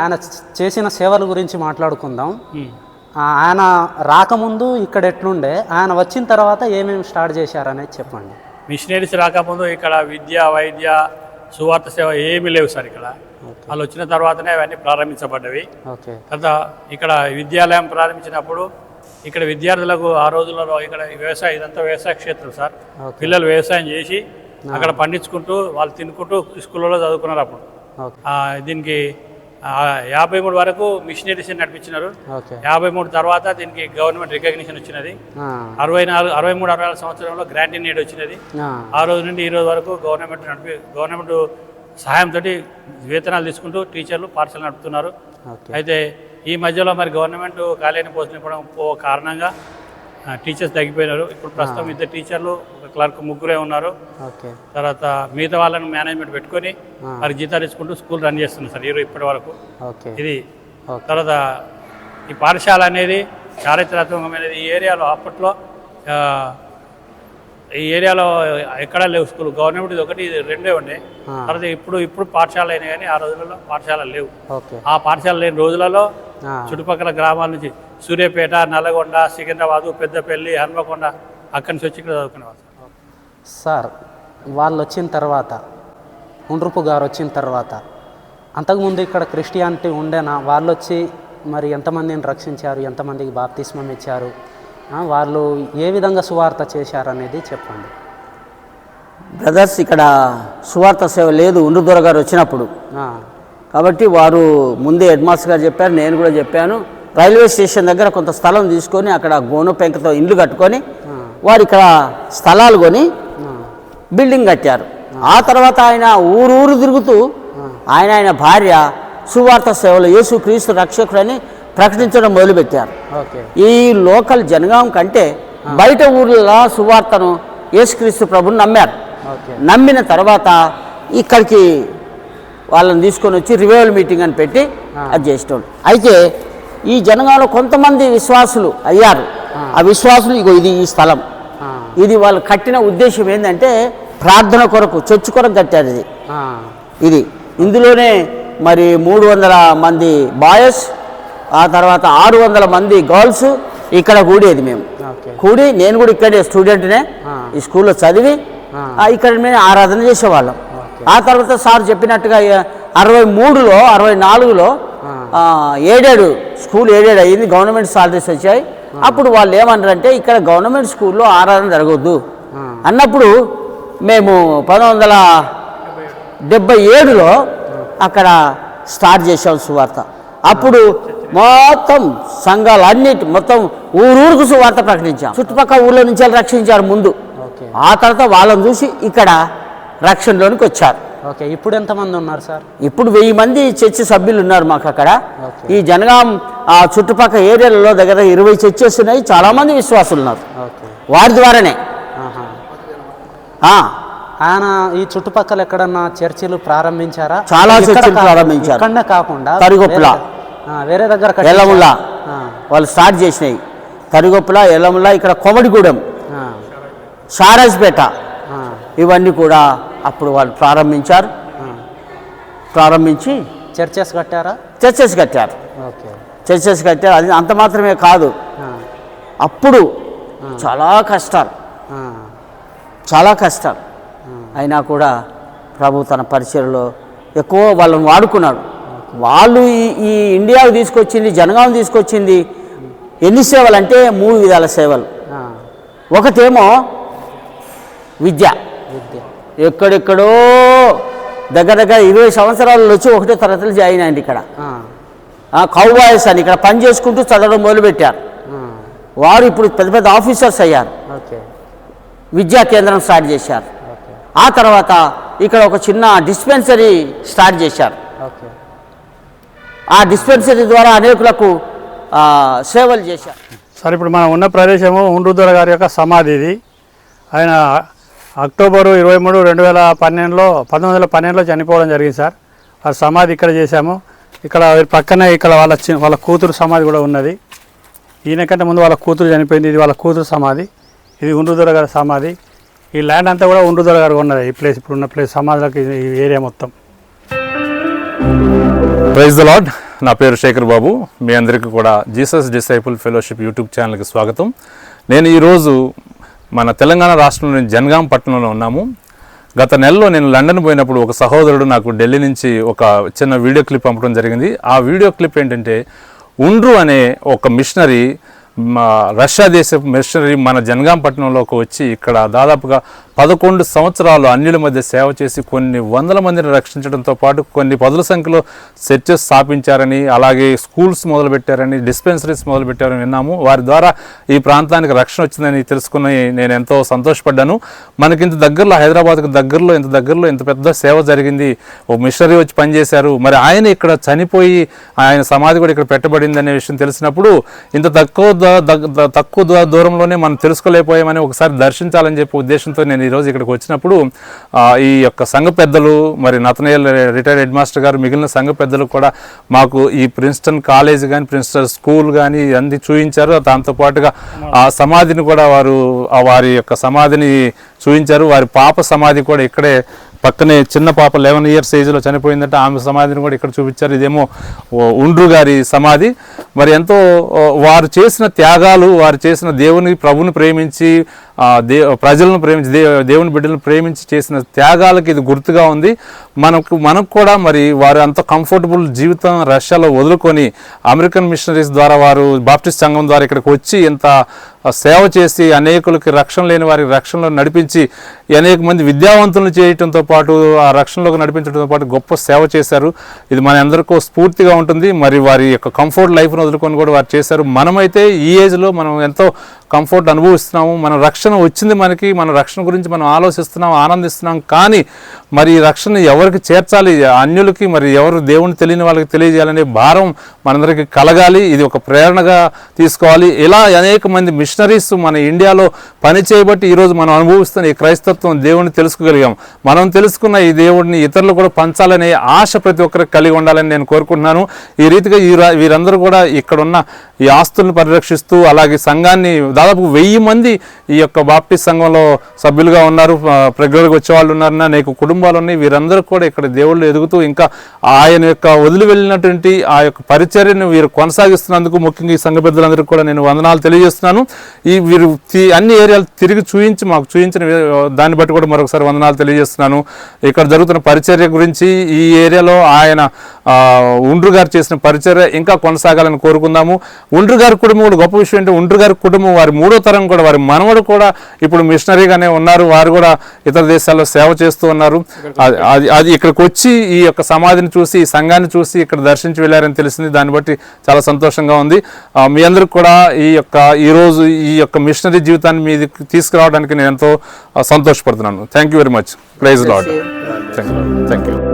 ఆయన చేసిన సేవల గురించి మాట్లాడుకుందాం. ఆయన రాకముందు ఇక్కడ ఎట్లుండే ఆయన వచ్చిన తర్వాత ఏమేమి స్టార్ట్ చేశారనేది చెప్పండి. మిషనరీస్ రాకముందు ఇక్కడ విద్య వైద్య సువార్త సేవ ఏమీ లేవు సార్ ఇక్కడ. వాళ్ళు వచ్చిన తర్వాతనే అవన్నీ ప్రారంభించబడ్డవి. ఓకే. తర్వాత ఇక్కడ విద్యాలయం ప్రారంభించినప్పుడు ఇక్కడ విద్యార్థులకు ఆ రోజులలో ఇక్కడ వ్యవసాయం ఇదంతా వ్యవసాయ క్షేత్రం సార్. పిల్లలు వ్యవసాయం చేసి అక్కడ పండించుకుంటూ వాళ్ళు తినుకుంటూ స్కూళ్ళలో చదువుకున్నారు అప్పుడు. దీనికి యాభై మూడు వరకు మిషనరీస్ నడిపించినారు. యాభై మూడు తర్వాత దీనికి గవర్నమెంట్ రికగ్నిషన్ వచ్చినది. అరవై నాలుగు అరవై మూడు అరవై నాలుగు సంవత్సరంలో గ్రాంట్ ఇన్ ఎయిడ్ వచ్చినది. ఆ, రోజు నుండి ఈ రోజు వరకు గవర్నమెంట్ నడిపి గవర్నమెంట్ సహాయంతో వేతనాలు తీసుకుంటూ టీచర్లు పాఠశాల నడుపుతున్నారు. అయితే ఈ మధ్యలో మరి గవర్నమెంట్ ఖాళీని పోస్టులు ఇవ్వడం కారణంగా టీచర్స్ తగ్గిపోయినారు. ఇప్పుడు ప్రస్తుతం ఇద్దరు టీచర్లు ఒక క్లర్క్ ముగ్గురే ఉన్నారు. తర్వాత మిగతా వాళ్ళని మేనేజ్మెంట్ పెట్టుకొని. మరి జీతాలు ఇచ్చుకుంటూ స్కూల్ రన్ చేస్తున్నారు సార్ ఈరోజు ఇప్పటి వరకు. ఇది తర్వాత ఈ పాఠశాల అనేది చారిత్రాత్మకమైనది ఈ ఏరియాలో అప్పట్లో ఈ ఏరియాలో ఎక్కడా లేవు స్కూల్. గవర్నమెంట్ ఇది ఒకటి ఇది రెండే ఉండే. తర్వాత ఇప్పుడు ఇప్పుడు పాఠశాల అయినాయి కానీ ఆ రోజులలో పాఠశాలలు లేవు. ఆ పాఠశాల లేని రోజులలో చుట్టుపక్కల గ్రామాల నుంచి సూర్యాపేట నల్లగొండ సికింద్రాబాదు పెద్దపల్లి హన్మకొండ అక్కడి నుంచి వచ్చి ఇక్కడ చదువుకునేవారు సార్ వాళ్ళు వచ్చిన తర్వాత ఉండ్రుపు గారు వచ్చిన తర్వాత అంతకుముందు ఇక్కడ క్రిస్టియానిటీ ఉండేనా? వాళ్ళు వచ్చి మరి ఎంతమందిని రక్షించారు? ఎంతమందికి బాప్తిస్మం ఇచ్చారు? ఆ, వాళ్ళు ఏ విధంగా సువార్త చేశారనేది చెప్పండి. బ్రదర్స్ ఇక్కడ సువార్త సేవ లేదు. ఉండుదొర గారు వచ్చినప్పుడు. ఆ, కాబట్టి వారు ముందే హెడ్ మాస్టర్ గారు చెప్పారు నేను కూడా చెప్పాను. రైల్వే స్టేషన్ దగ్గర కొంత స్థలం తీసుకొని అక్కడ గోను పెంకతో ఇండ్లు కట్టుకొని వారు ఇక్కడ స్థలాలు కొని బిల్డింగ్ కట్టారు. ఆ తర్వాత ఆయన ఊరు ఊరు తిరుగుతూ ఆయన ఆయన భార్య సువార్త సేవలు యేసు క్రీస్తు రక్షకుడని ప్రకటించడం మొదలుపెట్టారు. ఈ లోకల్ జనగాం కంటే బయట ఊర్ల సువార్తను యేసుక్రీస్తు ప్రభుని నమ్మారు. నమ్మిన తర్వాత ఇక్కడికి వాళ్ళని తీసుకొని వచ్చి రివైవల్ మీటింగ్ అని పెట్టి అది చేసేటోళ్ళు. అయితే ఈ జనగాంలో కొంతమంది విశ్వాసులు అయ్యారు. ఆ. విశ్వాసులు ఇగో ఇది ఈ స్థలం. ఇది వాళ్ళు కట్టిన ఉద్దేశం ఏంటంటే ప్రార్థన కొరకు చర్చ్ కొరకు కట్టారు ఇది. ఇది. ఇందులోనే మరి మూడు వందల మంది బాయ్స్ ఆ తర్వాత ఆరు వందల మంది గర్ల్స్ ఇక్కడ కూడేది మేము. కూడి నేను కూడా ఇక్కడే స్టూడెంట్నే. ఈ స్కూల్లో చదివి ఇక్కడ మేము ఆరాధన చేసేవాళ్ళం. ఆ తర్వాత సార్ చెప్పినట్టుగా అరవై మూడులో అరవై నాలుగులో ఏడేడు స్కూల్ ఏడేడు అయ్యింది గవర్నమెంట్ సాలరీస్ వచ్చాయి. అప్పుడు వాళ్ళు ఏమన్నారంటే ఇక్కడ గవర్నమెంట్ స్కూల్లో ఆరాధన జరగవద్దు. అన్నప్పుడు మేము పంతొమ్మిది వందల డెబ్బై ఏడులో అక్కడ స్టార్ట్ చేసాం సువార్త. అప్పుడు మొత్తం సంఘాలు అన్నిటి మొత్తం ఊరూరుకు సువార్త ప్రకటించాం. చుట్టుపక్కల ఊర్ల నుంచి రక్షించారు ముందు. ఆ తర్వాత వాళ్ళని చూసి ఇక్కడ రక్షణలోనికి వచ్చారు. ఓకే ఇప్పుడు ఎంతమంది ఉన్నారు సార్? ఇప్పుడు వెయ్యి మంది చర్చి సభ్యులు ఉన్నారు మాకు అక్కడ. ఈ జనగాం ఆ చుట్టుపక్కల ఏరియాలలో దగ్గర ఇరవై చర్చెస్ ఉన్నాయి. చాలామంది విశ్వాసులు ఉన్నారు. వారి ద్వారానే. ఆయన ఈ చుట్టుపక్కల ఎక్కడన్నా చర్చిలు ప్రారంభించారా? చాలా చర్చిలు ప్రారంభించారు. ఇక్కడనే కాకుండా తరిగొప్పుల. వేరే- దగ్గర? ఎల్లముల. వాళ్ళు స్టార్ట్ చేసినాయి. తరిగొప్పుల ఎల్లముల ఇక్కడ కొమడిగూడెం షారాజ్పేట. ఇవన్నీ కూడా అప్పుడు వాళ్ళు ప్రారంభించారు. ప్రారంభించి చర్చెస్ కట్టారా? చర్చెస్ కట్టారు. ఓకే. చర్చెస్ కట్టారు. అది అంత మాత్రమే కాదు. అప్పుడు చాలా కష్టాలు. చాలా కష్టాలు. అయినా కూడా ప్రభు తన పరిచయలో ఎక్కువ వాళ్ళని వాడుకున్నాడు. వాళ్ళు ఈ ఈ ఇండియాకు తీసుకొచ్చింది జనగాం తీసుకొచ్చింది ఎన్ని సేవలు అంటే మూడు విధాల సేవలు. ఒకటేమో విద్య. విద్య. ఎక్కడెక్కడో దగ్గర దగ్గర ఇరవై సంవత్సరాలు వచ్చి ఒకటే తరగతులు జాయిన్ అయింది ఇక్కడ. ఆ, కౌబాయ్స్ అని ఇక్కడ పని చేసుకుంటూ చదవడం మొదలుపెట్టారు. వారు ఇప్పుడు పెద్ద పెద్ద ఆఫీసర్స్ అయ్యారు. ఓకే. విద్యా కేంద్రం స్టార్ట్ చేశారు. ఆ తర్వాత ఇక్కడ ఒక చిన్న డిస్పెన్సరీ స్టార్ట్ చేశారు. ఓకే. ఆ డిస్పెన్సరీ ద్వారా అనేకులకు ఆ, సేవలు చేశారు. సార్ ఇప్పుడు మనం ఉన్న ప్రదేశము ఉండ్రుదొర గారి యొక్క సమాధి ఇది ఆయన అక్టోబరు ఇరవై మూడు రెండు వేల పన్నెండులో పంతొమ్మిది వందల పన్నెండులో చనిపోవడం జరిగింది సార్. ఆ సమాధి ఇక్కడ చేశాము. ఇక్కడ పక్కనే ఇక్కడ వాళ్ళ చి వాళ్ళ కూతురు సమాధి కూడా ఉన్నది. ఈయన కంటే ముందు వాళ్ళ కూతురు చనిపోయింది. ఇది వాళ్ళ కూతురు సమాధి. ఇది ఉండ్రుదొర గారి సమాధి. ఈ ల్యాండ్ అంతా కూడా ఉండ్రుదొర గారు ఉన్నది. ఈ ప్లేస్ ఇప్పుడు ఉన్న ప్లేస్ సమాధులకు ఈ ఏరియా మొత్తం. ప్రైజ్ ద లాడ్ నా పేరు శేఖర్ బాబు. మీ అందరికీ కూడా జీసస్ డిసైపుల్ ఫెలోషిప్ యూట్యూబ్ ఛానల్కి స్వాగతం. నేను ఈరోజు మన తెలంగాణ రాష్ట్రంలోని జనగాం పట్టణంలో ఉన్నాము. గత నెలలో నేను లండన్ పోయినప్పుడు ఒక సహోదరుడు నాకు ఢిల్లీ నుంచి ఒక చిన్న వీడియో క్లిప్ పంపడం జరిగింది. ఆ వీడియో క్లిప్ ఏంటంటే ఉండ్రు అనే ఒక మిషనరీ మా రష్యా దేశ మిషనరీ మన జనగాం పట్టణంలోకి వచ్చి ఇక్కడ దాదాపుగా పదకొండు సంవత్సరాలు అన్యుల మధ్య సేవ చేసి కొన్ని వందల మందిని రక్షించడంతో పాటు కొన్ని పదుల సంఖ్యలో చర్చెస్ స్థాపించారని అలాగే స్కూల్స్ మొదలుపెట్టారని డిస్పెన్సరీస్ మొదలుపెట్టారని విన్నాము. వారి ద్వారా ఈ ప్రాంతానికి రక్షణ వచ్చిందని తెలుసుకుని నేను ఎంతో సంతోషపడ్డాను. మనకి ఇంత దగ్గరలో హైదరాబాద్కి దగ్గరలో ఇంత దగ్గరలో ఇంత పెద్ద సేవ జరిగింది. ఓ మిషనరీ వచ్చి పనిచేశారు. మరి ఆయన ఇక్కడ చనిపోయి ఆయన సమాధి కూడా ఇక్కడ పెట్టబడింది అనే విషయం తెలిసినప్పుడు ఇంత తక్కువ తక్కువ దూరంలోనే మనం తెలుసుకోలేకపోయామని ఒకసారి దర్శించాలని చెప్పి ఉద్దేశంతో నేను ఈరోజు ఇక్కడికి వచ్చినప్పుడు ఈ యొక్క సంఘ పెద్దలు మరి నతనయ్య రిటైర్డ్ హెడ్ మాస్టర్ గారు మిగిలిన సంఘ పెద్దలు కూడా మాకు ఈ ప్రిన్స్టన్ కాలేజ్ కానీ ప్రిన్స్టన్ స్కూల్ కానీ అన్ని చూపించారు దాంతో పాటుగా ఆ సమాధిని కూడా వారు వారి యొక్క సమాధిని చూపించారు వారి పాప సమాధి కూడా ఇక్కడే పక్కనే చిన్న పాప లెవెన్ ఇయర్స్ ఏజ్లో చనిపోయిందంటే ఆమె సమాధిని కూడా ఇక్కడ చూపించారు. ఇదేమో ఉండ్రు గారి సమాధి. మరి ఎంతో వారు చేసిన త్యాగాలు వారు చేసిన దేవుని ప్రభుని ప్రేమించి దే ప్రజలను ప్రేమించి దే దేవుని బిడ్డలను ప్రేమించి చేసిన త్యాగాలకి ఇది గుర్తుగా ఉంది. మనకు మనకు కూడా మరి వారు అంత కంఫర్టబుల్ జీవితం రష్యాలో వదులుకొని అమెరికన్ మిషనరీస్ ద్వారా వారు బాప్టిస్ట్ సంఘం ద్వారా ఇక్కడికి వచ్చి ఇంత సేవ చేసి అనేకులకి రక్షణ లేని వారికి రక్షణలో నడిపించి అనేక మంది విద్యావంతులను చేయటంతో పాటు ఆ రక్షణలోకి నడిపించడంతో పాటు గొప్ప సేవ చేశారు. ఇది మన అందరికీ స్ఫూర్తిగా ఉంటుంది. మరి వారి యొక్క కంఫర్ట్ లైఫ్ను వదులుకొని కూడా వారు చేశారు. మనమైతే ఈ ఏజ్లో మనం ఎంతో కంఫర్ట్ అనుభవిస్తున్నాము. మన రక్షణ వచ్చింది మనకి మన రక్షణ గురించి మనం ఆలోచిస్తున్నాం ఆనందిస్తున్నాం. కానీ మరి ఈ రక్షణ ఎవరికి చేర్చాలి? అన్యులకి మరి ఎవరు దేవుని తెలియని వాళ్ళకి తెలియజేయాలనే భారం మనందరికీ కలగాలి. ఇది ఒక ప్రేరణగా తీసుకోవాలి. ఇలా అనేక మంది మిషనరీస్ మన ఇండియాలో పని చేయబట్టి ఈరోజు మనం అనుభవిస్తున్న ఈ క్రైస్తత్వం దేవుడిని తెలుసుకోగలిగాం. మనం తెలుసుకున్న ఈ దేవుడిని ఇతరులు కూడా పంచాలనే ఆశ ప్రతి ఒక్కరికి కలిగి ఉండాలని నేను కోరుకుంటున్నాను. ఈ రీతిగా ఈ వీరందరూ కూడా ఇక్కడున్న ఈ ఆస్తులను పరిరక్షిస్తూ అలాగే సంఘాన్ని దాదాపు వెయ్యి మంది ఈ యొక్క బాప్టిస్ట్ సంఘంలో సభ్యులుగా ఉన్నారు. ఆ, రెగ్యులర్గా వచ్చే వాళ్ళు ఉన్నారు. అనేక కుటుంబాలు ఉన్నాయి. వీరందరూ కూడా ఇక్కడ దేవుళ్ళు ఎదుగుతూ ఇంకా ఆయన యొక్క వదిలి వెళ్ళినటువంటి ఆ యొక్క పరిచర్యను వీరు కొనసాగిస్తున్నందుకు ముఖ్యంగా ఈ సంఘ పెద్దలందరికీ కూడా నేను వందనాలు తెలియజేస్తున్నాను. ఈ వీరు అన్ని ఏరియాలు తిరిగి చూయించి మాకు చూయించిన దాన్ని బట్టి కూడా మరొకసారి వందనాలు తెలియజేస్తున్నాను. ఇక్కడ జరుగుతున్న పరిచర్య గురించి ఈ ఏరియాలో ఆయన ఉండ్రు గారు చేసిన పరిచర్య ఇంకా కొనసాగాలని కోరుకుందాము. ఉండ్రు గారి కుటుంబం కూడా గొప్ప విషయం ఏంటంటే ఉండ్రు గారి కుటుంబం వారి మూడో తరం కూడా వారి మనవడు కూడా ఇప్పుడు మిషనరీగానే ఉన్నారు. వారు కూడా ఇతర దేశాల్లో సేవ చేస్తూ ఉన్నారు. అది అది ఇక్కడికి వచ్చి ఈ యొక్క సమాధిని చూసి ఈ సంఘాన్ని చూసి ఇక్కడ దర్శించి వెళ్ళారని తెలిసింది. దాన్ని బట్టి చాలా సంతోషంగా ఉంది. మీ అందరికి కూడా ఈ యొక్క ఈ రోజు ఈ యొక్క మిషనరీ జీవితాన్ని మీది తీసుకురావడానికి నేను ఎంతో సంతోషపడుతున్నాను. Thank you very much praise lord thank you thank you